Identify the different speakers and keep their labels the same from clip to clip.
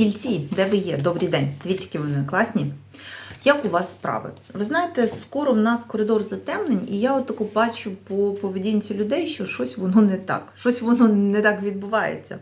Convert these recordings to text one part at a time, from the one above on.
Speaker 1: Тільці, де ви є? Добрий день. Дивіться, які вони класні. Як у вас справи? Ви знаєте, скоро в нас коридор затемнень, і я отаку бачу по поведінці людей, що щось воно не так, щось воно не так відбувається.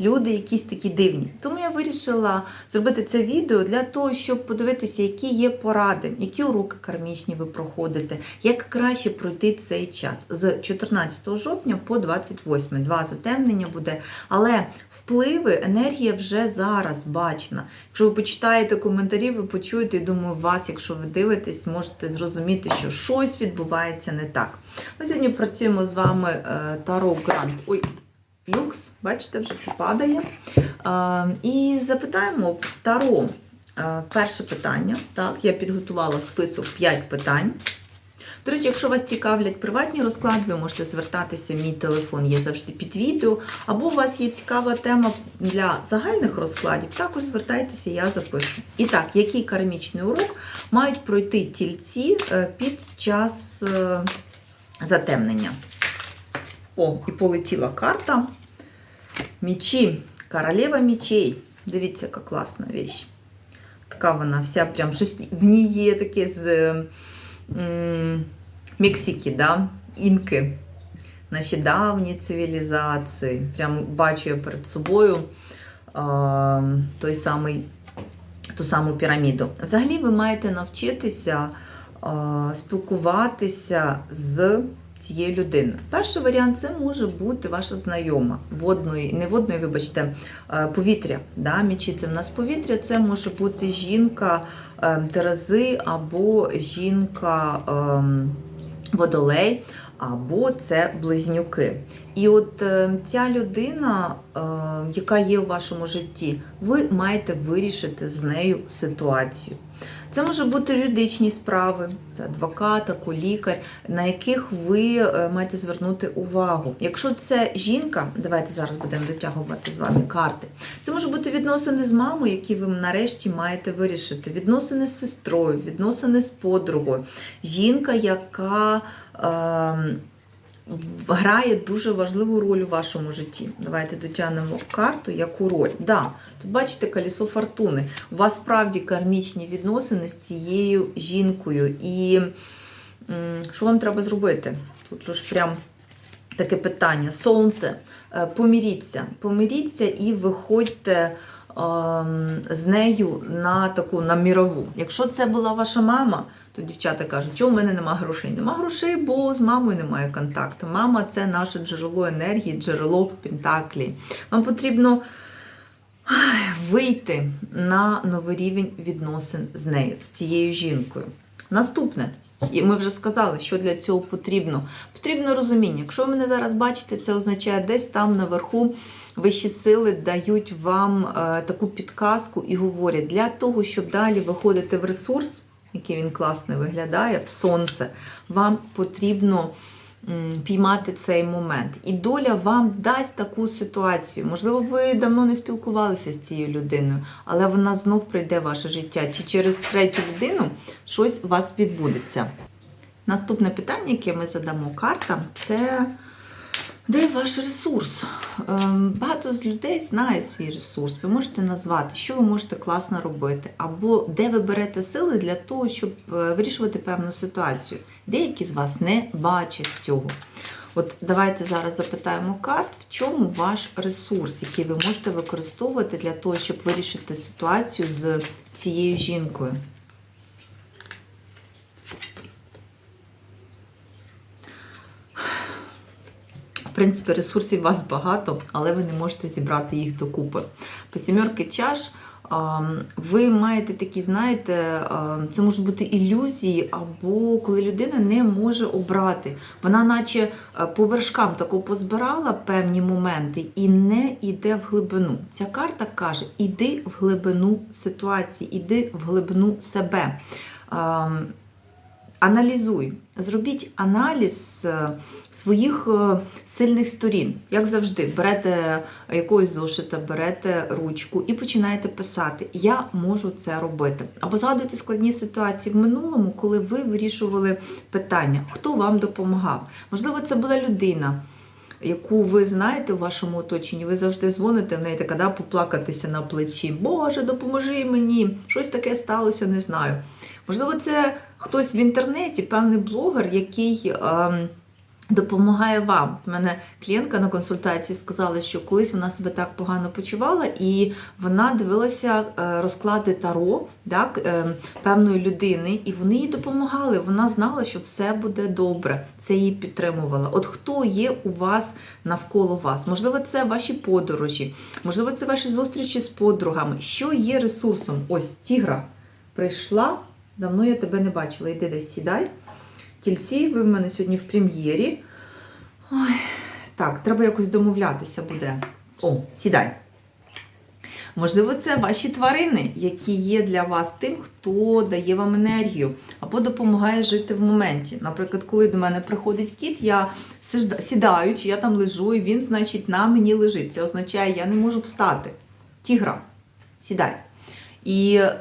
Speaker 1: Люди якісь такі дивні. Тому я вирішила зробити це відео для того, щоб подивитися, які є поради, які уроки кармічні ви проходите, як краще пройти цей час з 14 жовтня по 28. Два затемнення буде. Але впливи, енергія вже зараз бачена. Якщо ви почитаєте коментарі, ви почуєте, і думаю, вас, якщо ви дивитесь, можете зрозуміти, що щось відбувається не так. Ми сьогодні працюємо з вами е, Таро Грант. Ой, люкс, бачите, вже все падає. Е, І запитаємо Таро. е, Перше питання. Так, я підготувала список 5 питань. До речі, якщо вас цікавлять приватні розклади, ви можете звертатися, мій телефон є завжди під відео. Або у вас є цікава тема для загальних розкладів, також звертайтеся, я запишу. І так, який кармічний урок мають пройти тільці е, під час е, затемнення? О, і полетіла карта. Мічі, королева мічей. Дивіться, яка класна віч. Така вона вся прям щось в ній є таке з. Мексики, да? інки, наші давні цивілізації. Прямо бачу я перед собою той самий, ту саму піраміду. Взагалі, ви маєте навчитися спілкуватися з цією людини. Перший варіант це може бути ваша знайома водної, не водної, вибачте, е, повітря. Да? Мічі це в нас повітря, це може бути жінка е, Терези або жінка. ем, водолей, або це близнюки. І от е, ця людина, е, яка є у вашому житті, ви маєте вирішити з нею ситуацію. Це може бути юридичні справи, це адвокат, або на яких ви е, маєте звернути увагу. Якщо це жінка, давайте зараз будемо дотягувати з вами карти. Це може бути відносини з мамою, які ви нарешті маєте вирішити. Відносини з сестрою, відносини з подругою. Жінка, яка грає дуже важливу роль у вашому житті. Давайте дотягнемо карту, яку роль. Да, тут бачите колесо фортуни. У вас справді кармічні відносини з цією жінкою. І що вам треба зробити? Тут ж прям таке питання. Сонце, е, поміріться, поміріться і виходьте ем, з нею на таку на мірову. Якщо це була ваша мама, то дівчата кажуть, чого в мене немає грошей? Нема грошей, бо з мамою немає контакту. Мама це наше джерело енергії, джерело пентаклі. Вам потрібно вийти на новий рівень відносин з нею, з цією жінкою. Наступне, і ми вже сказали, що для цього потрібно. Потрібно розуміння. Якщо ви мене зараз бачите, це означає, десь там наверху вищі сили дають вам е, таку підказку і говорять, для того, щоб далі виходити в ресурс, який він класно виглядає, в сонце, вам потрібно піймати цей момент. І доля вам дасть таку ситуацію. Можливо, ви давно не спілкувалися з цією людиною, але вона знов прийде в ваше життя. Чи через третю людину щось у вас відбудеться? Наступне питання, яке ми задамо картам, це де ваш ресурс? Ем, Багато з людей знає свій ресурс. Ви можете назвати, що ви можете класно робити, або де ви берете сили для того, щоб е, вирішувати певну ситуацію. Деякі з вас не бачать цього. От давайте зараз запитаємо карт, в чому ваш ресурс, який ви можете використовувати для того, щоб вирішити ситуацію з цією жінкою. Принципі, ресурсів у вас багато, але ви не можете зібрати їх докупи. По сімерки чаш ви маєте такі, знаєте, це можуть бути ілюзії, або коли людина не може обрати. Вона, наче е, по вершкам тако позбирала певні моменти і не йде в глибину. Ця карта каже: іди в глибину ситуації, іди в глибину себе. Аналізуй, зробіть аналіз е, своїх е, сильних сторін. Як завжди, берете якогось зошита, берете ручку і починаєте писати: Я можу це робити. Або згадуйте складні ситуації в минулому, коли ви вирішували питання, хто вам допомагав. Можливо, це була людина. яку ви знаєте у вашому оточенні, ви завжди дзвоните в неї така, да, поплакатися на плечі. Боже, допоможи мені! Щось таке сталося, не знаю. Можливо, це хтось в інтернеті, певний блогер, який. Ем, Допомагає вам. У мене клієнтка на консультації сказала, що колись вона себе так погано почувала, і вона дивилася е, розклади таро так, е, певної людини, і вони їй допомагали. Вона знала, що все буде добре. Це її підтримувало. От хто є у вас навколо вас? Можливо, це ваші подорожі, можливо, це ваші зустрічі з подругами. Що є ресурсом? Ось тігра прийшла. Давно я тебе не бачила. Йди десь сідай. Тільці, ви в мене сьогодні в прем'єрі. Ой, Так, треба якось домовлятися буде. О, сідай. Можливо, це ваші тварини, які є для вас тим, хто дає вам енергію або допомагає жити в моменті. Наприклад, коли до мене приходить кіт, я сідаю, чи я там лежу, і він, значить, на мені лежить. Це означає, я не можу встати. Тігра, сідай. І е,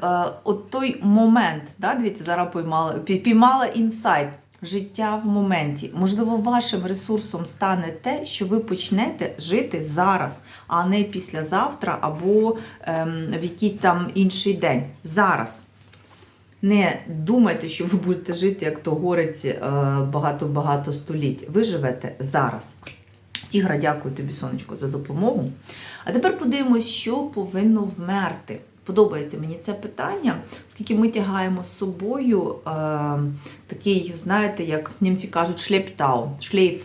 Speaker 1: от той момент, да, дивіться, зараз поймала, піймала інсайт. Життя в моменті. Можливо, вашим ресурсом стане те, що ви почнете жити зараз, а не післязавтра або ем, в якийсь там інший день. Зараз. Не думайте, що ви будете жити, як то горець е, багато-багато століть. Ви живете зараз. Тігра, дякую тобі, сонечко, за допомогу. А тепер подивимось, що повинно вмерти. Подобається мені це питання, оскільки ми тягаємо з собою е, такий, знаєте, як німці кажуть, шлейптау, шлейф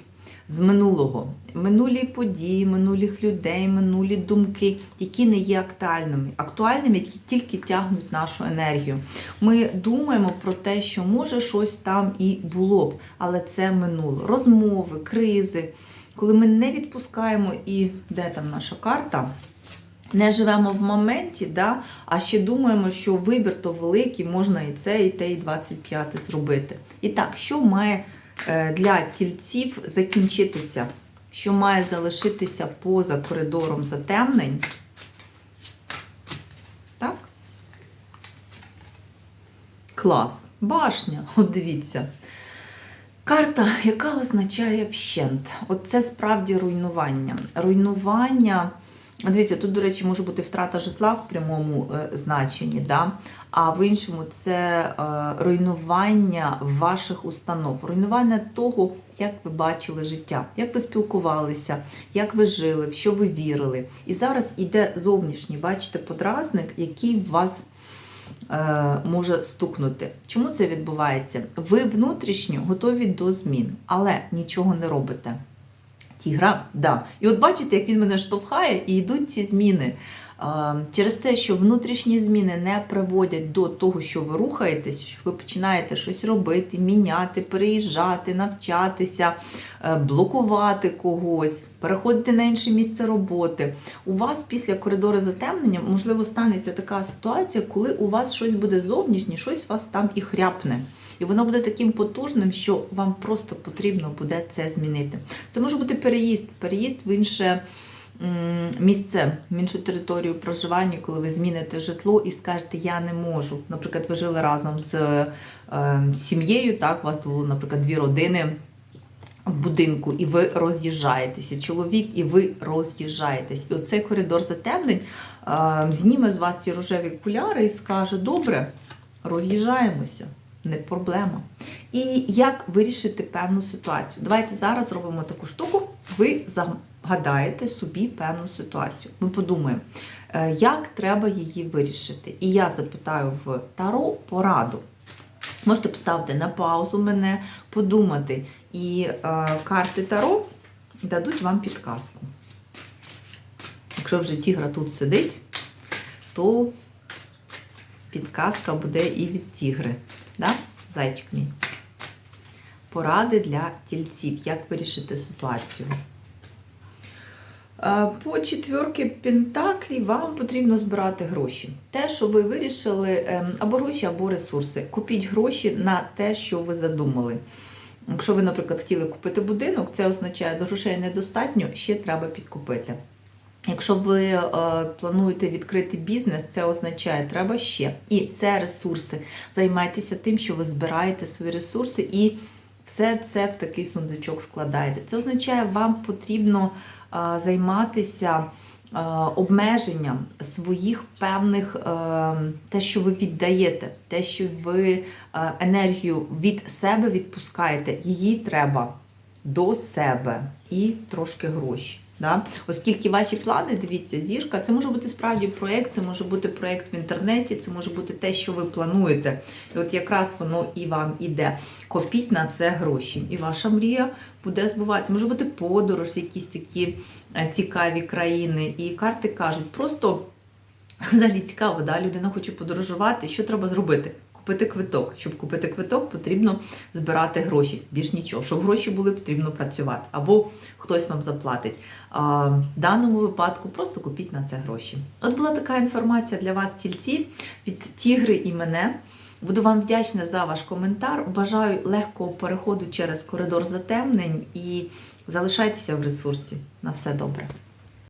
Speaker 1: з минулого. Минулі події, минулих людей, минулі думки, які не є актуальними, актуальними, які тільки тягнуть нашу енергію. Ми думаємо про те, що може щось там і було б, але це минуло. Розмови, кризи. Коли ми не відпускаємо і де там наша карта? Не живемо в моменті, да, а ще думаємо, що вибір то великий, можна і це, і те, і 25 зробити. І так, що має е, для тільців закінчитися? Що має залишитися поза коридором затемнень? Так? Клас. Башня. От дивіться. Карта, яка означає вщент. От це справді руйнування. Руйнування. Дивіться, тут, до речі, може бути втрата житла в прямому е, значенні, да? а в іншому це е, руйнування ваших установ, руйнування того, як ви бачили життя, як ви спілкувалися, як ви жили, в що ви вірили. І зараз іде зовнішній, бачите, подразник, який вас е, може стукнути. Чому це відбувається? Ви внутрішньо готові до змін, але нічого не робите. Тігра, да. І от бачите, як він мене штовхає, і йдуть ці зміни. Через те, що внутрішні зміни не приводять до того, що ви рухаєтесь, що ви починаєте щось робити, міняти, переїжджати, навчатися, е, блокувати когось, переходити на інше місце роботи. У вас після коридору затемнення, можливо, станеться така ситуація, коли у вас щось буде зовнішнє, щось вас там і хряпне. І воно буде таким потужним, що вам просто потрібно буде це змінити. Це може бути переїзд, переїзд в інше місце, в іншу територію проживання, коли ви зміните житло і скажете, я не можу. Наприклад, ви жили разом з е, сім'єю, так, у вас було, наприклад, дві родини. В будинку, і ви роз'їжджаєтеся. Чоловік, і ви роз'їжджаєтесь. І оцей коридор затемнень е, зніме з вас ці рожеві окуляри і скаже: добре, роз'їжджаємося не проблема. І як вирішити певну ситуацію? Давайте зараз зробимо таку штуку. Ви загадаєте собі певну ситуацію. Ми подумаємо, е, як треба її вирішити. І я запитаю в Таро пораду. Можете поставити на паузу мене, подумати. І е, карти Таро дадуть вам підказку. Якщо вже тігра тут сидить, то підказка буде і від тігри. Да? Зайчик мій. Поради для тільців. Як вирішити ситуацію? Е, По четвірки Пентаклі вам потрібно збирати гроші. Те, що ви вирішили, ем, або гроші, або ресурси. Купіть гроші на те, що ви задумали. Якщо ви, наприклад, хотіли купити будинок, це означає, що грошей недостатньо, ще треба підкупити. Якщо ви е, плануєте відкрити бізнес, це означає, треба ще. І це ресурси. Займайтеся тим, що ви збираєте свої ресурси і все це в такий сундучок складаєте. Це означає, вам потрібно а, займатися а, обмеженням своїх певних, а, те, що ви віддаєте, те, що ви а, енергію від себе відпускаєте, її треба до себе і трошки гроші. Да? Оскільки ваші плани, дивіться, зірка, це може бути справді проєкт, це може бути проєкт в інтернеті, це може бути те, що ви плануєте. І от якраз воно і вам іде. Копіть на це гроші. І ваша мрія буде збуватися. Може бути подорож, якісь такі е, цікаві країни. І карти кажуть, просто взагалі цікаво, да? людина хоче подорожувати. Що треба зробити? Купити квиток. Щоб купити квиток, потрібно збирати гроші. Більш нічого. Щоб гроші були, потрібно працювати. Або хтось вам заплатить. А, в даному випадку просто купіть на це гроші. От була така інформація для вас, тільці, від Тігри і мене. Буду вам вдячна за ваш коментар. Бажаю легкого переходу через коридор затемнень і залишайтеся в ресурсі. На все добре.